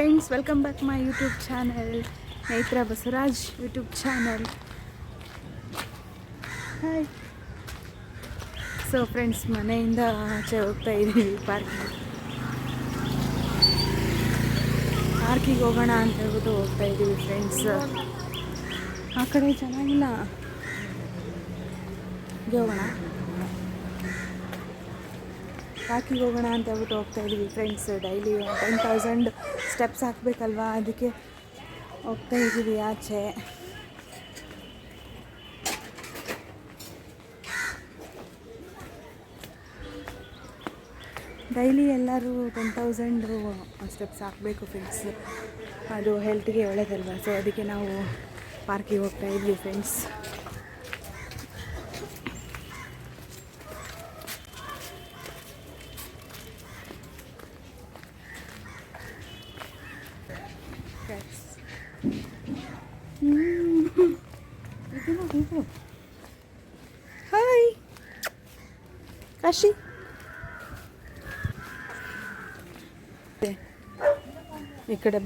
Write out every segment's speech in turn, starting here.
Friends welcome back my YouTube channel Netra Basavaraj YouTube channel hi so friends ಮನೆಯಿಂದ ಆಚೆ ಹೋಗ್ತಾ ಇದ್ದೀವಿ ಪಾರ್ಕಿಗೆ ಪಾರ್ಕಿಗೆ ಹೋಗೋಣ ಅಂತ ಹೇಳ್ಬಿಟ್ಟು ಹೋಗ್ತಾ ಇದ್ದೀವಿ ಫ್ರೆಂಡ್ಸ್ ಆ ಕಡೆ ಚೆನ್ನಾಗಿಲ್ಲ? ಹೋಗೋಣ. ಪಾರ್ಕಿಗೆ ಹೋಗೋಣ ಅಂತ ಹೇಳ್ಬಿಟ್ಟು ಹೋಗ್ತಾ ಇದ್ದೀವಿ friends daily ten thousand steps ಹಾಕಬೇಕಲ್ವಾ? ಅದಕ್ಕೆ ಹೋಗ್ತಾ ಇದ್ದೀವಿ ಆಚೆ. ಡೈಲಿ ಎಲ್ಲರೂ ಟೆನ್ ತೌಸಂಡು ಸ್ಟೆಪ್ಸ್ ಹಾಕಬೇಕು ಫ್ರೆಂಡ್ಸ್ ಅದು ಹೆಲ್ತ್ಗೆ ಒಳ್ಳೇದಲ್ವಾ? ಸೊ ಅದಕ್ಕೆ ನಾವು ಪಾರ್ಕಿಗೆ ಹೋಗ್ತಾ ಇದ್ವಿ ಫ್ರೆಂಡ್ಸ್ ಹಾಯ್ ಕಾಶಿ ಈ ಕಡೆ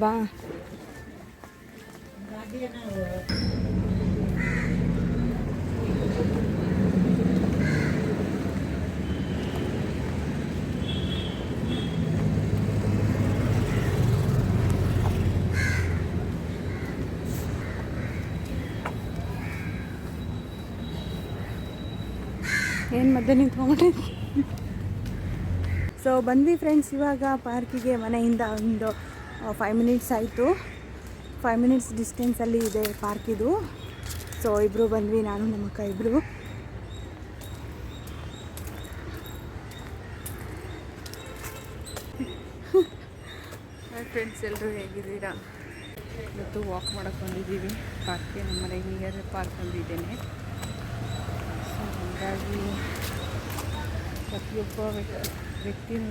ಏನು ಮಧ್ಯೆ ಸೊ ಬಂದ್ವಿ ಫ್ರೆಂಡ್ಸ್ ಇವಾಗ ಪಾರ್ಕಿಗೆ ಮನೆಯಿಂದ ಒಂದು ಫೈವ್ ಮಿನಿಟ್ಸ್ ಆಯಿತು. ಫೈವ್ ಮಿನಿಟ್ಸ್ ಡಿಸ್ಟೆನ್ಸಲ್ಲಿ ಇದೆ ಪಾರ್ಕಿದು ಸೊ ಇಬ್ಬರು ಬಂದ್ವಿ, ನಾನು, ನಮ್ಮ ಅಕ್ಕ ಇಬ್ಬರು ಫ್ರೆಂಡ್ಸ್ ಎಲ್ಲರೂ ಹೇಗಿದ್ದೀರಾ? ಇವತ್ತು ವಾಕ್ ಮಾಡೋಕ್ಕೆ ಬಂದಿದ್ದೀವಿ. ಪಾರ್ಕ್ಗೆ ನಮ್ಮ ಮನೆ ನಿಯರ್ ಪಾರ್ಕ್ ಬಂದಿದ್ದೇನೆ ಸೊ ಹಾಗಾಗಿ ಪ್ರತಿಯೊಬ್ಬ ವ್ಯಕ್ತಿ ವ್ಯಕ್ತಿನೂ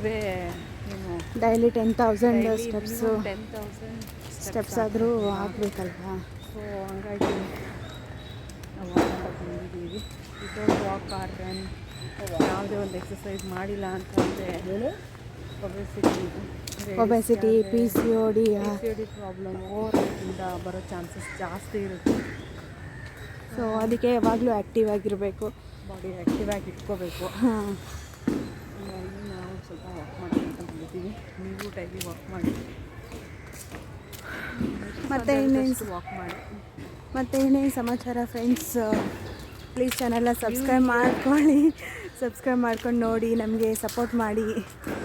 ಏನು daily ten thousand steps ten thousand steps ಆದರೂ ಆಗಬೇಕಲ್ವಾ? ಸೊ ಹಂಗಾಗಿ ನಾವು ವಾಕ್ ಬಂದಿದ್ದೀವಿ. ವಿತೌಟ್ ವಾಕ್ ಆರ್ ರನ್ ಯಾವುದೇ ಒಂದು ಎಕ್ಸಸೈಸ್ ಮಾಡಿಲ್ಲ ಅಂತಂದರೆ obesity obesity P C O D P D problem over ಇಂದ ಬರೋ ಚಾನ್ಸಸ್ ಜಾಸ್ತಿ ಇರುತ್ತೆ. ಸೊ ಅದಕ್ಕೆ ಯಾವಾಗಲೂ ಆ್ಯಕ್ಟಿವ್ ಆಗಿರಬೇಕು. ಬಾಡಿ ಆ್ಯಕ್ಟಿವ್ ಆಗಿ ಇಟ್ಕೋಬೇಕು. ಹಾಂ. ಸ್ವಲ್ಪ ವಾಕ್ ಮಾಡೋಣ ಬಂದಿದ್ದೀವಿ ನೀವು ಡೈಲಿ ವಾಕ್ ಮಾಡಿ. ಮತ್ತೆ ಇನ್ನೇನು ವಾಕ್ ಮಾಡಿ. ಮತ್ತೆ ಇನ್ನೇನು ಸಮಾಚಾರ ಫ್ರೆಂಡ್ಸ್ ಪ್ಲೀಸ್ ಚಾನೆಲ್ನ ಸಬ್ಸ್ಕ್ರೈಬ್ ಮಾಡ್ಕೊಳ್ಳಿ. ಸಬ್ಸ್ಕ್ರೈಬ್ ಮಾಡ್ಕೊಂಡು ನೋಡಿ ನಮಗೆ ಸಪೋರ್ಟ್ ಮಾಡಿ.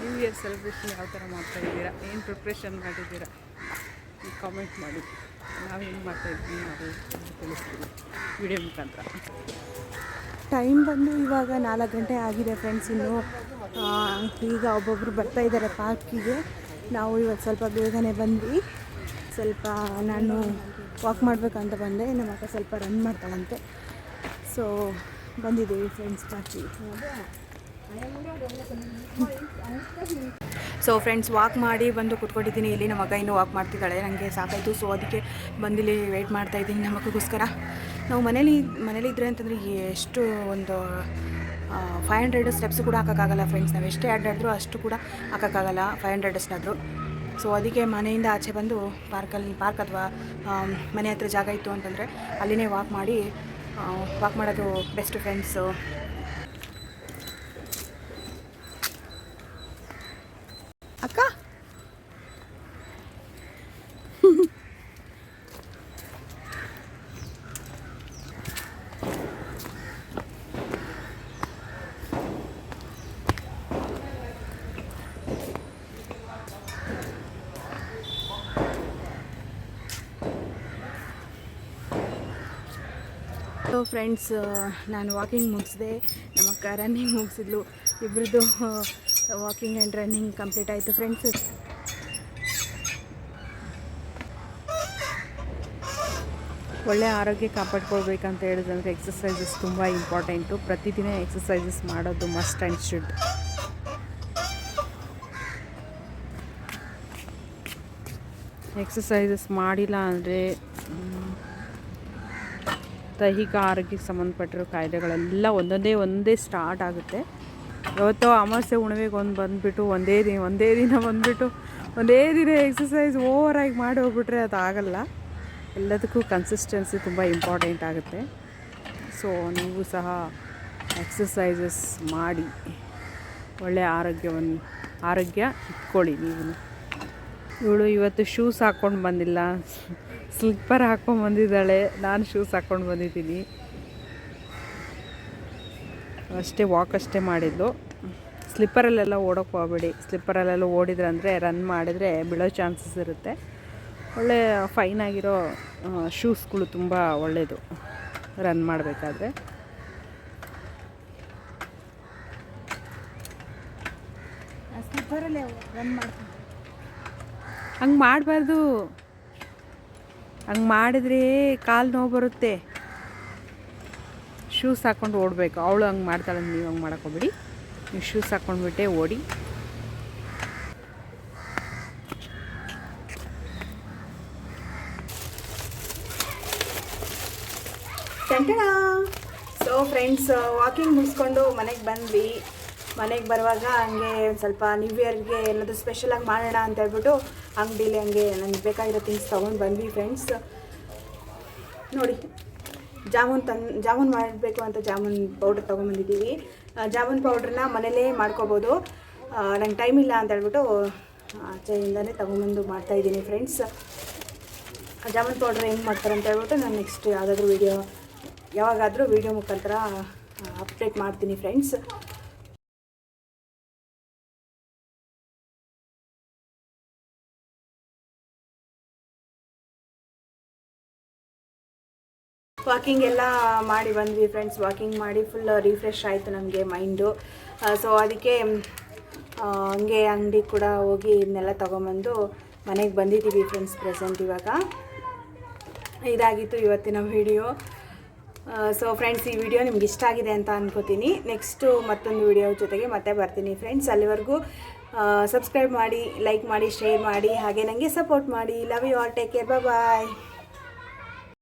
ನ್ಯೂ ಇಯರ್ ಸೆಲೆಬ್ರೇಷನ್ ಯಾವ ಥರ ಮಾಡ್ತಾ ಇದ್ದೀರಾ? ಏನು ಪ್ರಿಪ್ರೇಷನ್ ಮಾಡಿದ್ದೀರಾ? ಕಾಮೆಂಟ್ ಮಾಡಿ. ನಾವೇನು ಮಾಡ್ತಾ ಇದ್ವಿ ನಾವು ತಿಳಿಸ್ತೀವಿ ವಿಡಿಯೋ ಮುಖಾಂತರ. ಟೈಮ್ ಬಂದು ಇವಾಗ ನಾಲ್ಕು ಗಂಟೆ ಆಗಿದೆ ಫ್ರೆಂಡ್ಸ್ ಇನ್ನು. ಈಗ ಒಬ್ಬೊಬ್ಬರು ಬರ್ತಾ ಇದ್ದಾರೆ ಪಾರ್ಕಿಗೆ ನಾವು ಇವತ್ತು ಸ್ವಲ್ಪ ಬೇಗನೆ ಬಂದ್ವಿ. ಸ್ವಲ್ಪ ನಾನು ವಾಕ್ ಮಾಡಬೇಕಂತ ಬಂದೆ. ನಮ್ಮ ಅಕ್ಕ ಸ್ವಲ್ಪ ರನ್ ಮಾಡ್ತಾಳಂತೆ. ಸೊ ಬಂದಿದ್ದೀವಿ ಫ್ರೆಂಡ್ಸ್ ಪಾರ್ಕಿ ಸೊ ಫ್ರೆಂಡ್ಸ್ ವಾಕ್ ಮಾಡಿ ಬಂದು ಕುತ್ಕೊಂಡಿದ್ದೀನಿ. ಇಲ್ಲಿ ನಮ್ಮ ಮಗ ಇನ್ನೂ ವಾಕ್ ಮಾಡ್ತಿದ್ದಾಳೆ. ನನಗೆ ಸಾಕಾಯಿತು. ಸೊ ಅದಕ್ಕೆ ಬಂದಿಲ್ಲಿ ವೆಯ್ಟ್ ಮಾಡ್ತಾ ಇದ್ದೀನಿ ನಮ್ಮ ಮಗಗೋಸ್ಕರ ನಾವು ಮನೇಲಿ ಮನೇಲಿ ಇದ್ರೆ ಅಂತಂದರೆ ಎಷ್ಟು ಒಂದು ಫೈವ್ ಹಂಡ್ರೆಡ್ ಸ್ಟೆಪ್ಸ್ ಕೂಡ ಹಾಕೋಕ್ಕಾಗಲ್ಲ ಫ್ರೆಂಡ್ಸ್ ನಾವು ಎಷ್ಟೇ ಅಡ್ಡಾಡಿದ್ರು ಅಷ್ಟು ಕೂಡ ಹಾಕೋಕ್ಕಾಗಲ್ಲ ಫೈವ್ ಹಂಡ್ರೆಡ್ ಅಷ್ಟಾದರೂ ಸೊ ಅದಕ್ಕೆ ಮನೆಯಿಂದ ಆಚೆ ಬಂದು ಪಾರ್ಕಲ್ಲಿ ಪಾರ್ಕ್ ಅಥವಾ ಮನೆ ಹತ್ರ ಜಾಗ ಇತ್ತು ಅಂತಂದರೆ ಅಲ್ಲಿನೇ ವಾಕ್ ಮಾಡಿ ವಾಕ್ ಮಾಡೋದು ಬೆಸ್ಟ್ ಫ್ರೆಂಡ್ಸು ಅಕ್ಕ ಸೊ ಫ್ರೆಂಡ್ಸ್ ನಾನು ವಾಕಿಂಗ್ ಮುಗಿಸಿದೆ, ನಮ್ಮ ಅಕ್ಕ ರನ್ನಿಂಗ್ ಮುಗಿಸಿದ್ಲು. ಇಬ್ಬರದ್ದು ವಾಕಿಂಗ್ ಆ್ಯಂಡ್ ರನ್ನಿಂಗ್ ಕಂಪ್ಲೀಟ್ ಆಯಿತು ಫ್ರೆಂಡ್ಸ್ ಒಳ್ಳೆ ಆರೋಗ್ಯ ಕಾಪಾಡ್ಕೊಳ್ಬೇಕಂತ ಹೇಳಿದ್ರೆ ಎಕ್ಸಸೈಸಸ್ ತುಂಬ ಇಂಪಾರ್ಟೆಂಟು ಪ್ರತಿದಿನ ಎಕ್ಸಸೈಸಸ್ ಮಾಡೋದು ಮಸ್ಟ್ ಆ್ಯಂಡ್ ಶುಡ್ ಎಕ್ಸಸೈಸಸ್ ಮಾಡಿಲ್ಲ ಅಂದರೆ ದೈಹಿಕ ಆರೋಗ್ಯಕ್ಕೆ ಸಂಬಂಧಪಟ್ಟಿರೋ ಕಾಯಿಲೆಗಳೆಲ್ಲ ಒಂದೊಂದೇ ಒಂದೇ ಸ್ಟಾರ್ಟ್ ಆಗುತ್ತೆ. ಇವತ್ತು ಅಮಾವಾಸ್ಯೆ ಉಣವೆಗೆ ಒಂದು ಬಂದುಬಿಟ್ಟು ಒಂದೇ ದಿನ ಒಂದೇ ದಿನ ಬಂದುಬಿಟ್ಟು ಒಂದೇ ದಿನ ಎಕ್ಸಸೈಸ್ ಓವರಾಗಿ ಮಾಡಿ ಹೋಗ್ಬಿಟ್ರೆ ಅದು ಆಗಲ್ಲ. ಎಲ್ಲದಕ್ಕೂ ಕನ್ಸಿಸ್ಟೆನ್ಸಿ ತುಂಬ ಇಂಪಾರ್ಟೆಂಟ್ ಆಗುತ್ತೆ. ಸೊ ನೀವು ಸಹ ಎಕ್ಸಸೈಸಸ್ ಮಾಡಿ ಒಳ್ಳೆಯ ಆರೋಗ್ಯವನ್ನು, ಆರೋಗ್ಯ ಇಟ್ಕೊಳ್ಳಿ ನೀವು. ಇವಳು ಇವತ್ತು ಶೂಸ್ ಹಾಕ್ಕೊಂಡು ಬಂದಿಲ್ಲ. ಸ್ಲಿಪ್ಪರ್ ಹಾಕ್ಕೊಂಡು ಬಂದಿದ್ದಾಳೆ. ನಾನು ಶೂಸ್ ಹಾಕ್ಕೊಂಡು ಬಂದಿದ್ದೀನಿ. ಅಷ್ಟೇ ವಾಕ್ ಅಷ್ಟೇ ಮಾಡಿದ್ದು. ಸ್ಲಿಪ್ಪರಲ್ಲೆಲ್ಲ ಓಡೋಕ್ಕೆ ಹೋಗ್ಬೇಡಿ. ಸ್ಲಿಪ್ಪರಲ್ಲೆಲ್ಲ ಓಡಿದ್ರೆ ಅಂದರೆ ರನ್ ಮಾಡಿದರೆ ಬೀಳೋ ಚಾನ್ಸಸ್ ಇರುತ್ತೆ. ಒಳ್ಳೆ ಫೈನ್ ಆಗಿರೋ ಶೂಸ್ಗಳು ತುಂಬ ಒಳ್ಳೆಯದು ರನ್ ಮಾಡಬೇಕಾದ್ರೆ. ಸ್ಲಿಪ್ಪರಲ್ಲೇ ರನ್ ಮಾಡ್ತೀನಿ. ಹಂಗೆ ಮಾಡಬಾರ್ದು. ಹಂಗೆ ಮಾಡಿದ್ರೆ ಕಾಲು ನೋವು ಬರುತ್ತೆ. ಶೂಸ್ ಹಾಕ್ಕೊಂಡು ಓಡಬೇಕು. ಅವಳು ಹಂಗೆ ಮಾಡ್ತಾಳೆ, ನೀವು ಹಂಗೆ ಮಾಡ್ಕೊಬಿಡಿ ನೀವು ಶೂಸ್ ಹಾಕ್ಕೊಂಡ್ಬಿಟ್ಟೆ ಓಡಿ. ಸೊ ಫ್ರೆಂಡ್ಸ್ ವಾಕಿಂಗ್ ಮುಗಿಸ್ಕೊಂಡು ಮನೆಗೆ ಬಂದ್ವಿ. ಮನೆಗೆ ಬರುವಾಗ ಹಂಗೆ ಸ್ವಲ್ಪ ನ್ಯೂ ಇಯರ್ಗೆ ಎಲ್ಲದು ಸ್ಪೆಷಲಾಗಿ ಮಾಡೋಣ ಅಂತ ಹೇಳ್ಬಿಟ್ಟು ಅಂಗಡೀಲಿ ಹಂಗೆ ನನಗೆ ಬೇಕಾಗಿರೋ ಥಿಂಗ್ಸ್ ತೊಗೊಂಡು ಬಂದ್ವಿ ಫ್ರೆಂಡ್ಸ್ ನೋಡಿ, ಜಾಮೂನ್ ತನ್ ಜಾಮೂನ್ ಮಾಡಬೇಕು ಅಂತ ಜಾಮೂನ್ ಪೌಡ್ರ್ ತೊಗೊಂಬಂದಿದ್ದೀವಿ ಜಾಮೂನ್ ಪೌಡ್ರನ್ನ ಮನೇಲೇ ಮಾಡ್ಕೋಬೋದು. ನಂಗೆ ಟೈಮ್ ಇಲ್ಲ ಅಂತ ಹೇಳ್ಬಿಟ್ಟು ಆಚೆಯಿಂದಲೇ ತೊಗೊಂಬಂದು ಮಾಡ್ತಾಯಿದ್ದೀನಿ ಫ್ರೆಂಡ್ಸ್ ಜಾಮೂನ್ ಪೌಡ್ರ್ ಹೆಂಗೆ ಮಾಡ್ತಾರೆ ಅಂತ ಹೇಳ್ಬಿಟ್ಟು ನಾನು ನೆಕ್ಸ್ಟ್ ಯಾವುದಾದ್ರೂ ವೀಡಿಯೋ ಯಾವಾಗಾದರೂ ವೀಡಿಯೋ ಮುಖಾಂತರ ಅಪ್ಡೇಟ್ ಮಾಡ್ತೀನಿ ಫ್ರೆಂಡ್ಸ್ ವಾಕಿಂಗ್ ಎಲ್ಲ ಮಾಡಿ ಬಂದ್ವಿ ಫ್ರೆಂಡ್ಸ್ ವಾಕಿಂಗ್ ಮಾಡಿ ಫುಲ್ ರಿಫ್ರೆಶ್ ಆಯಿತು ನಮಗೆ ಮೈಂಡು ಸೊ ಅದಕ್ಕೆ ಹಂಗೆ ಅಂಗಡಿ ಕೂಡ ಹೋಗಿ ಇದನ್ನೆಲ್ಲ ತೊಗೊಂಬಂದು ಮನೆಗೆ ಬಂದಿದ್ದೀವಿ ಫ್ರೆಂಡ್ಸ್ ಪ್ರೆಸೆಂಟ್ ಇವಾಗ. ಇದಾಗಿತ್ತು ಇವತ್ತಿನ ವಿಡಿಯೋ ಸೊ ಫ್ರೆಂಡ್ಸ್ ಈ ವಿಡಿಯೋ ನಿಮ್ಗೆ ಇಷ್ಟ ಆಗಿದೆ ಅಂತ ಅನ್ಕೋತೀನಿ. ನೆಕ್ಸ್ಟು ಮತ್ತೊಂದು ವಿಡಿಯೋ ಜೊತೆಗೆ ಮತ್ತೆ ಬರ್ತೀನಿ ಫ್ರೆಂಡ್ಸ್ ಅಲ್ಲಿವರೆಗೂ ಸಬ್ಸ್ಕ್ರೈಬ್ ಮಾಡಿ ಲೈಕ್ ಮಾಡಿ ಶೇರ್ ಮಾಡಿ, ಹಾಗೆ ನನಗೆ ಸಪೋರ್ಟ್ ಮಾಡಿ. Love you all take care bye